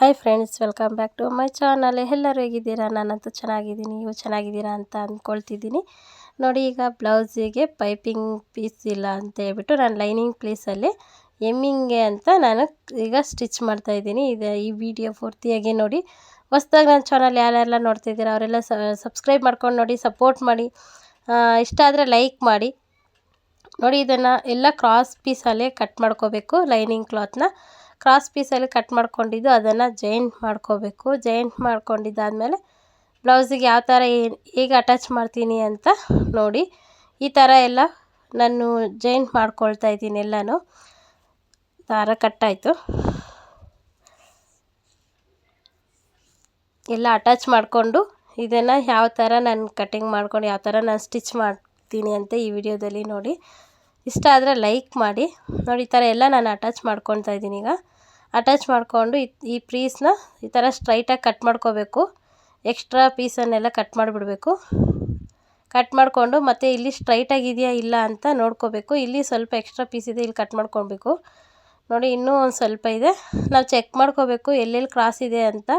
Hi friends welcome back to my channel ಎಲ್ಲರೂ ಹೇಗಿದ್ದೀರಾ? ನಾನಂತೂ ಚೆನ್ನಾಗಿದ್ದೀನಿ. ನೀವು ಚೆನ್ನಾಗಿದ್ದೀರಾ ಅಂತ ಅಂದ್ಕೊಳ್ತಿದ್ದೀನಿ. ನೋಡಿ, ಈಗ ಬ್ಲೌಸಿಗೆ ಪೈಪಿಂಗ್ ಪೀಸ್ ಇಲ್ಲ ಅಂತ ಹೇಳ್ಬಿಟ್ಟು ನಾನು ಲೈನಿಂಗ್ ಪ್ಲೇಸಲ್ಲಿ ಎಮ್ಮಿಂಗೆ ಅಂತ ನಾನು ಈಗ ಸ್ಟಿಚ್ ಮಾಡ್ತಾಯಿದ್ದೀನಿ ಇದು ಈ ವಿಡಿಯೋ ಪೂರ್ತಿಯಾಗಿ ನೋಡಿ. ಹೊಸ್ದಾಗಿ ನನ್ನ ಚಾನಲ್ ಯಾರೆಲ್ಲ ನೋಡ್ತಿದ್ದೀರಾ, ಅವರೆಲ್ಲ ಸಬ್ಸ್ಕ್ರೈಬ್ ಮಾಡ್ಕೊಂಡು ನೋಡಿ ಸಪೋರ್ಟ್ ಮಾಡಿ. ಇಷ್ಟ ಆದರೆ ಲೈಕ್ ಮಾಡಿ. ನೋಡಿ, ಇದನ್ನು ಎಲ್ಲ ಕ್ರಾಸ್ ಪೀಸಲ್ಲೇ ಕಟ್ ಮಾಡ್ಕೋಬೇಕು ಲೈನಿಂಗ್ ಕ್ಲಾತ್ನ ಕ್ರಾಸ್ ಪೀಸಲ್ಲಿ ಕಟ್ ಮಾಡ್ಕೊಂಡಿದ್ದು, ಅದನ್ನು ಜಾಯಿಂಟ್ ಮಾಡ್ಕೋಬೇಕು. ಜೈಂಟ್ ಮಾಡ್ಕೊಂಡಿದ್ದಾದಮೇಲೆ ಬ್ಲೌಸಿಗೆ ಯಾವ ಥರ ಹೇಗೆ ಅಟ್ಯಾಚ್ ಮಾಡ್ತೀನಿ ಅಂತ ನೋಡಿ. ಈ ಥರ ಎಲ್ಲ ನಾನು ಜೈಂಟ್ ಮಾಡ್ಕೊಳ್ತಾ ಇದ್ದೀನಿ ಎಲ್ಲನೂ. ದಾರ ಕಟ್ಟಾಯಿತು ಎಲ್ಲ ಅಟ್ಯಾಚ್ ಮಾಡಿಕೊಂಡು ಇದನ್ನು ಯಾವ ಥರ ನಾನು ಕಟ್ಟಿಂಗ್ ಮಾಡ್ಕೊಂಡು, ಯಾವ ಥರ ನಾನು ಸ್ಟಿಚ್ ಮಾಡ್ತೀನಿ ಅಂತ ಈ ವಿಡಿಯೋದಲ್ಲಿ ನೋಡಿ. ಇಷ್ಟ ಆದರೆ ಲೈಕ್ ಮಾಡಿ. ನೋಡಿ, ಈ ಥರ ಎಲ್ಲ ನಾನು ಅಟ್ಯಾಚ್ ಮಾಡ್ಕೊತಾ ಇದ್ದೀನಿ ಈಗ. ಅಟ್ಯಾಚ್ ಮಾಡಿಕೊಂಡು ಈ ಪೀಸ್ನ ಈ ಥರ ಸ್ಟ್ರೈಟಾಗಿ ಕಟ್ ಮಾಡ್ಕೋಬೇಕು. ಎಕ್ಸ್ಟ್ರಾ ಪೀಸನ್ನೆಲ್ಲ ಕಟ್ ಮಾಡಿಬಿಡಬೇಕು. ಕಟ್ ಮಾಡಿಕೊಂಡು ಮತ್ತು ಇಲ್ಲಿ ಸ್ಟ್ರೈಟಾಗಿದೆಯಾ ಇಲ್ಲ ಅಂತ ನೋಡ್ಕೋಬೇಕು. ಇಲ್ಲಿ ಸ್ವಲ್ಪ ಎಕ್ಸ್ಟ್ರಾ ಪೀಸ್ ಇದೆ, ಇಲ್ಲಿ ಕಟ್ ಮಾಡ್ಕೊಬೇಕು ನೋಡಿ, ಇನ್ನೂ ಒಂದು ಸ್ವಲ್ಪ ಇದೆ. ನಾವು ಚೆಕ್ ಮಾಡ್ಕೋಬೇಕು ಎಲ್ಲೆಲ್ಲಿ ಕ್ರಾಸ್ ಇದೆ ಅಂತ.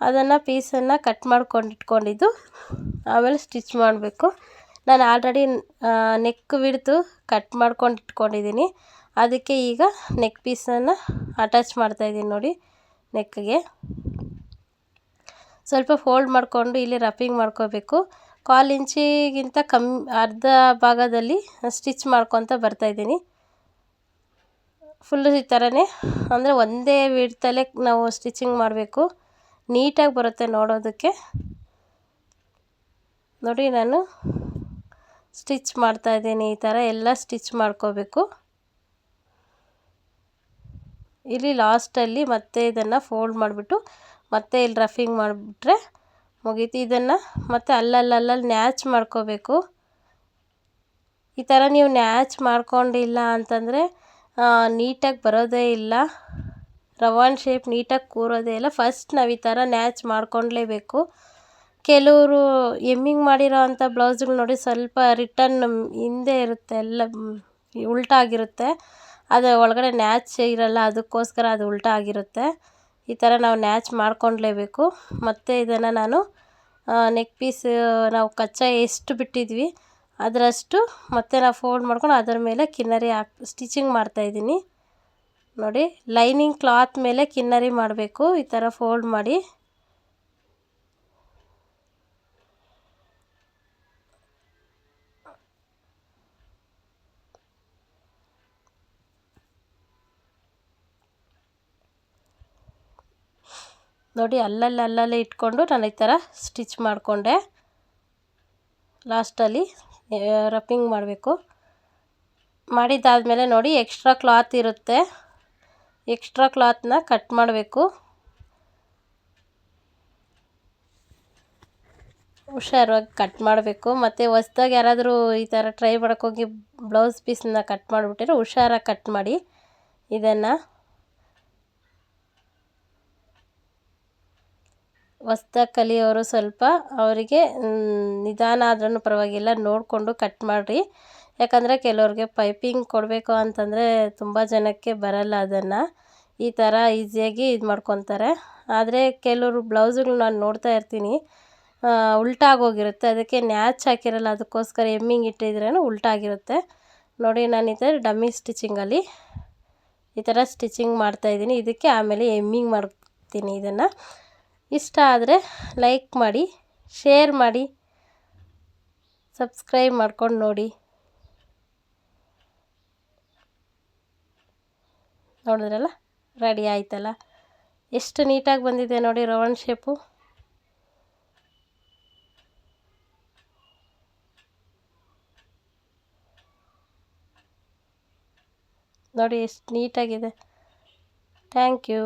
ಅದನ್ನು ಪೀಸನ್ನು ಕಟ್ ಮಾಡ್ಕೊಂಡು ಇಟ್ಕೊಂಡಿದ್ದು. ಆಮೇಲೆ ಸ್ಟಿಚ್ ಮಾಡಬೇಕು. ನಾನು ಆಲ್ರೆಡಿ ನೆಕ್ ವಿಡ್ತು ಕಟ್ ಮಾಡ್ಕೊಂಡು ಇಟ್ಕೊಂಡಿದ್ದೀನಿ ಅದಕ್ಕೆ ಈಗ ನೆಕ್ ಪೀಸನ್ನು ಅಟ್ಯಾಚ್ ಮಾಡ್ತಾಯಿದ್ದೀನಿ ನೋಡಿ ನೆಕ್ಗೆ ಸ್ವಲ್ಪ ಫೋಲ್ಡ್ ಮಾಡಿಕೊಂಡು ಇಲ್ಲಿ ರಫಿಂಗ್ ಮಾಡ್ಕೋಬೇಕು. ಕಾಲು ಇಂಚಿಗಿಂತ ಕಮ್ಮಿ ಅರ್ಧ ಭಾಗದಲ್ಲಿ ಸ್ಟಿಚ್ ಮಾಡ್ಕೊತ ಬರ್ತಾಯಿದ್ದೀನಿ ಫುಲ್ಲು ಈ ಥರನೇ ಅಂದರೆ ಒಂದೇ ವಿಡ್ತಲ್ಲೇ ನಾವು ಸ್ಟಿಚಿಂಗ್ ಮಾಡಬೇಕು. ನೀಟಾಗಿ ಬರುತ್ತೆ ನೋಡೋದಕ್ಕೆ. ನೋಡಿ ನಾನು ಸ್ಟಿಚ್ ಮಾಡ್ತಾ ಇದ್ದೀನಿ ಈ ಥರ ಎಲ್ಲ ಸ್ಟಿಚ್ ಮಾಡ್ಕೋಬೇಕು. ಇಲ್ಲಿ ಲಾಸ್ಟಲ್ಲಿ ಮತ್ತೆ ಇದನ್ನು ಫೋಲ್ಡ್ ಮಾಡಿಬಿಟ್ಟು ಮತ್ತೆ ಇಲ್ಲಿ ರಫಿಂಗ್ ಮಾಡಿಬಿಟ್ರೆ ಮುಗೀತು. ಇದನ್ನು ಮತ್ತೆ ಅಲ್ಲಲ್ಲಲ್ಲಿ ನ್ಯಾಚ್ ಮಾಡ್ಕೋಬೇಕು. ಈ ಥರ ನೀವು ನ್ಯಾಚ್ ಮಾಡ್ಕೊಂಡಿಲ್ಲ ಅಂತಂದರೆ ನೀಟಾಗಿ ಬರೋದೇ ಇಲ್ಲ. ರವಾನ್ ಶೇಪ್ ನೀಟಾಗಿ ಕೂರೋದೇ ಇಲ್ಲ. ಫಸ್ಟ್ ನಾವು ಈ ಥರ ನ್ಯಾಚ್ ಮಾಡ್ಕೊಳ್ಲೇಬೇಕು ಕೆಲವರು ಎಮ್ಮಿಂಗ್ ಮಾಡಿರೋ ಅಂಥ ಬ್ಲೌಸ್ಗಳು ನೋಡಿ ಸ್ವಲ್ಪ ರಿಟರ್ನ್ ಹಿಂದೆ ಇರುತ್ತೆ, ಎಲ್ಲ ಉಲ್ಟಾಗಿರುತ್ತೆ ಅದು ಒಳಗಡೆ ನ್ಯಾಚ್ ಇರಲ್ಲ, ಅದಕ್ಕೋಸ್ಕರ ಅದು ಉಲ್ಟಾ ಆಗಿರುತ್ತೆ. ಈ ಥರ ನಾವು ನ್ಯಾಚ್ ಮಾಡ್ಕೊಂಡ್ಲೇಬೇಕು. ಮತ್ತು ಇದನ್ನು ನಾನು ನೆಕ್ ಪೀಸ್ ನಾವು ಕಚ್ಚಾ ಎಷ್ಟು ಬಿಟ್ಟಿದ್ವಿ, ಅದರಷ್ಟು ಮತ್ತೆ ನಾವು ಫೋಲ್ಡ್ ಮಾಡ್ಕೊಂಡು ಅದರ ಮೇಲೆ ಕಿನ್ನರಿ ಹಾಕಿ ಸ್ಟಿಚಿಂಗ್ ಮಾಡ್ತಾಯಿದ್ದೀನಿ ನೋಡಿ ಲೈನಿಂಗ್ ಕ್ಲಾತ್ ಮೇಲೆ ಕಿನ್ನರಿ ಮಾಡಬೇಕು. ಈ ಥರ ಫೋಲ್ಡ್ ಮಾಡಿ ನೋಡಿ ಅಲ್ಲಲ್ಲಿ ಅಲ್ಲಲ್ಲೇ ಇಟ್ಕೊಂಡು ನಾನು ಈ ಥರ ಸ್ಟಿಚ್ ಮಾಡಿಕೊಂಡೆ. ಲಾಸ್ಟಲ್ಲಿ ರಪ್ಪಿಂಗ್ ಮಾಡಬೇಕು. ಮಾಡಿದ್ದಾದಮೇಲೆ ನೋಡಿ, ಎಕ್ಸ್ಟ್ರಾ ಕ್ಲಾತ್ ಇರುತ್ತೆ. ಎಕ್ಸ್ಟ್ರಾ ಕ್ಲಾತ್ನ ಕಟ್ ಮಾಡಬೇಕು. ಹುಷಾರಾಗಿ ಕಟ್ ಮಾಡಬೇಕು. ಮತ್ತು ಹೊಸ್ದಾಗಿ ಯಾರಾದರೂ ಈ ಥರ ಟ್ರೈ ಮಾಡೋಕ್ಕೋಗಿ ಬ್ಲೌಸ್ ಪೀಸನ್ನ ಕಟ್ ಮಾಡಿಬಿಟ್ಟಿರೋ ಹುಷಾರಾಗಿ ಕಟ್ ಮಾಡಿ ಇದನ್ನು. ಹೊಸ್ದಾಗಿ ಕಲಿಯೋರು ಸ್ವಲ್ಪ ಅವರಿಗೆ ನಿಧಾನ ಆದ್ರೂ ಪರವಾಗಿಲ್ಲ, ನೋಡಿಕೊಂಡು ಕಟ್ ಮಾಡಿರಿ. ಯಾಕಂದರೆ ಕೆಲವ್ರಿಗೆ ಪೈಪಿಂಗ್ ಕೊಡಬೇಕು ಅಂತಂದರೆ ತುಂಬ ಜನಕ್ಕೆ ಬರಲ್ಲ ಅದನ್ನು. ಈ ಥರ ಈಸಿಯಾಗಿ ಇದು ಮಾಡ್ಕೊತಾರೆ. ಆದರೆ ಕೆಲವರು ಬ್ಲೌಸುಗಳು ನಾನು ನೋಡ್ತಾ ಇರ್ತೀನಿ ಉಲ್ಟಾಗೋಗಿರುತ್ತೆ. ಅದಕ್ಕೆ ನ್ಯಾಚ್ ಹಾಕಿರಲ್ಲ, ಅದಕ್ಕೋಸ್ಕರ ಎಮ್ಮಿಂಗ್ ಇಟ್ಟಿದ್ರೇ ಉಲ್ಟಾಗಿರುತ್ತೆ. ನೋಡಿ ನಾನು ಈ ಥರ ಡಮ್ಮಿ ಸ್ಟಿಚಿಂಗಲ್ಲಿ ಈ ಥರ ಸ್ಟಿಚಿಂಗ್ ಮಾಡ್ತಾಯಿದ್ದೀನಿ ಇದಕ್ಕೆ ಆಮೇಲೆ ಎಮ್ಮಿಂಗ್ ಮಾಡ್ತೀನಿ ಇದನ್ನು. ಇಷ್ಟ ಆದರೆ ಲೈಕ್ ಮಾಡಿ ಶೇರ್ ಮಾಡಿ ಸಬ್ಸ್ಕ್ರೈಬ್ ಮಾಡ್ಕೊಂಡು ನೋಡಿ. ನೋಡಿದ್ರಲ್ಲ? ರೆಡಿ ಆಯ್ತಲ್ಲ? ಎಷ್ಟು ನೀಟಾಗಿ ಬಂದಿದೆ ನೋಡಿ ರೌಂಡ್ ಶೇಪು ನೋಡಿ ಎಷ್ಟು ನೀಟಾಗಿದೆ. Thank you